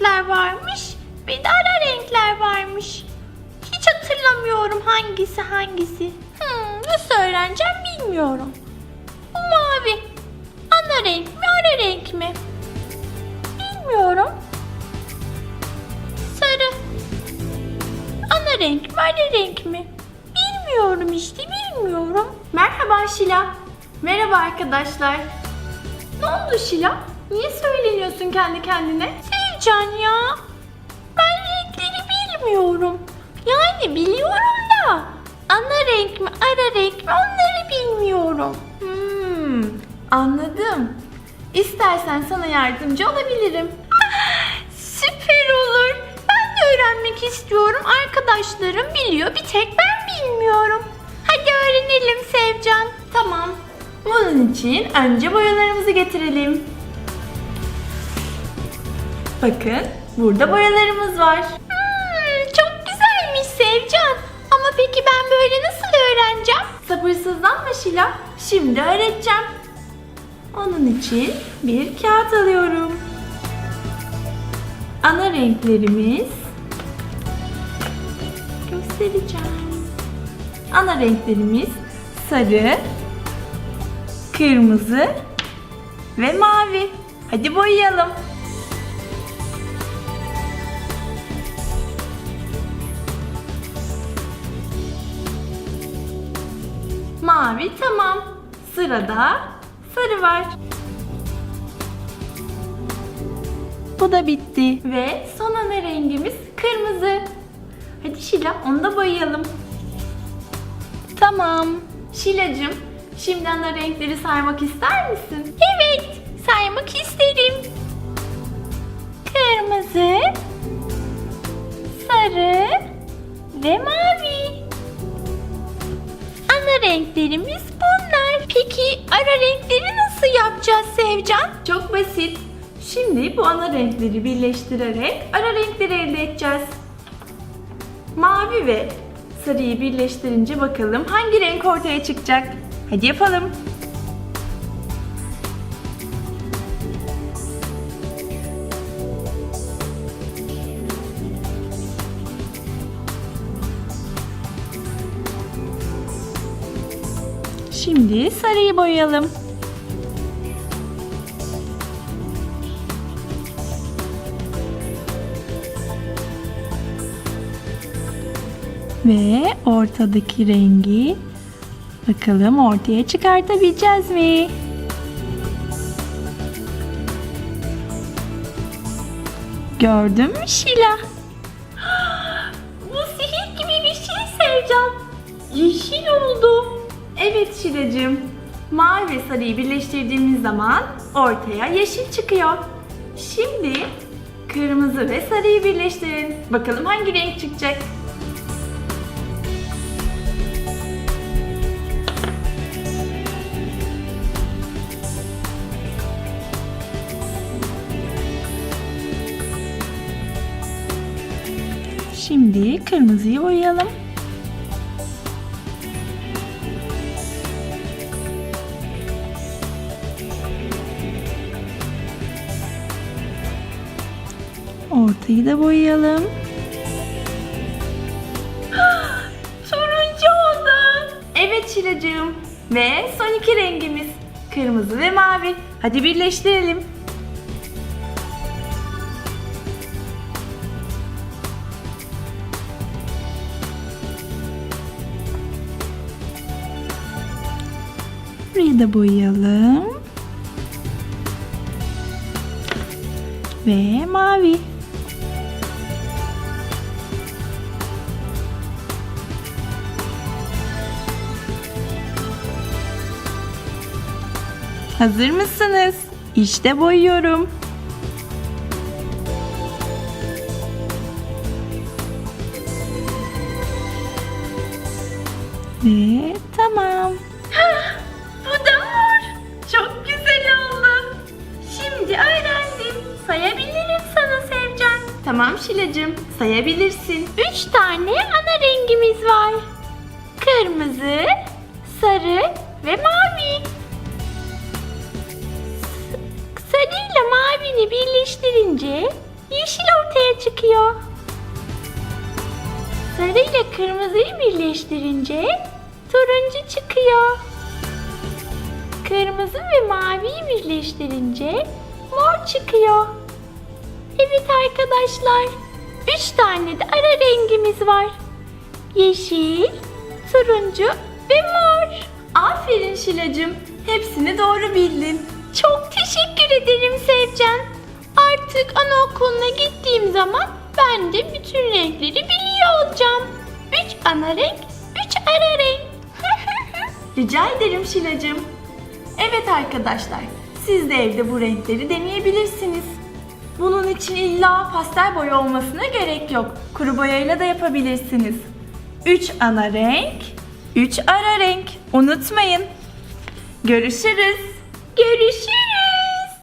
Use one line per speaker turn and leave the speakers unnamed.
renkler varmış, bir de ara renkler varmış. Hiç hatırlamıyorum hangisi hangisi. Hmm, nasıl öğreneceğim bilmiyorum. Bu mavi. Ana renk mi, ara renk mi? Bilmiyorum. Sarı. Ana renk mi, ara renk mi? Bilmiyorum işte, bilmiyorum. Merhaba Şila. Merhaba arkadaşlar. Ne oldu Şila? Niye söyleniyorsun kendi kendine? Sevcan ya. Ben renkleri bilmiyorum. Yani biliyorum da. Ana renk mi, ara renk mi onları bilmiyorum. Hmm, anladım. İstersen sana yardımcı olabilirim. Süper olur. Ben de öğrenmek istiyorum. Arkadaşlarım biliyor. Bir tek ben bilmiyorum. Hadi öğrenelim Sevcan. Tamam. Bunun için önce boyalarımızı getirelim. Bakın burada boyalarımız var. Hmm, çok güzelmiş Sevcan. Ama peki ben böyle nasıl öğreneceğim? Sabırsızlanma Şila. Şimdi öğreteceğim. Onun için bir kağıt alıyorum. Ana renklerimiz göstereceğim. Ana renklerimiz sarı, kırmızı ve mavi. Hadi boyayalım. Mavi tamam. Sırada sarı var. Bu da bitti. Ve son ana rengimiz kırmızı. Hadi Şila onu da boyayalım. Tamam. Şilacığım şimdi ana renkleri saymak ister misin? Evet renklerimiz bunlar. Peki ara renkleri nasıl yapacağız Sevcan? Çok basit. Şimdi bu ana renkleri birleştirerek ara renkleri elde edeceğiz. Mavi ve sarıyı birleştirince bakalım hangi renk ortaya çıkacak. Hadi yapalım. Şimdi sarıyı boyayalım. Ve ortadaki rengi bakalım ortaya çıkartabileceğiz mi? Gördün mü Şila? Bu sihir gibi bir şey Sevcan. Yeşil oldu. Evet Şilacığım. Mavi ve sarıyı birleştirdiğimiz zaman ortaya yeşil çıkıyor. Şimdi kırmızı ve sarıyı birleştirin. Bakalım hangi renk çıkacak? Şimdi kırmızıyı boyayalım. Ortayı da boyayalım. Turuncu oldu. Evet Şilacığım. Ve son iki rengimiz. Kırmızı ve mavi. Hadi birleştirelim. Burayı da boyayalım. Ve mavi. Hazır mısınız? İşte boyuyorum. Ve tamam. Bu da mor. Çok güzel oldu. Şimdi öğrendim. Sayabilirim sana Sevcan. Tamam Şilacığım, sayabilirsin. Üç tane ana rengimiz var. Kırmızı, sarı ve mavi. Sarıyla mavini birleştirince yeşil ortaya çıkıyor. Sarı kırmızıyı birleştirince turuncu çıkıyor. Kırmızı ve maviyi birleştirince mor çıkıyor. Evet arkadaşlar, üç tane de ara rengimiz var. Yeşil, turuncu ve mor. Aferin Şilacığım, hepsini doğru bildin. Teşekkür ederim Sevcan. Artık anaokuluna gittiğim zaman ben de bütün renkleri biliyor olacağım. Üç ana renk, üç ara renk. Rica ederim Şilacığım. Evet arkadaşlar, siz de evde bu renkleri deneyebilirsiniz. Bunun için illa pastel boya olmasına gerek yok. Kuru boyayla da yapabilirsiniz. 3 ana renk, 3 ara renk. Unutmayın. Görüşürüz. Görüşürüz.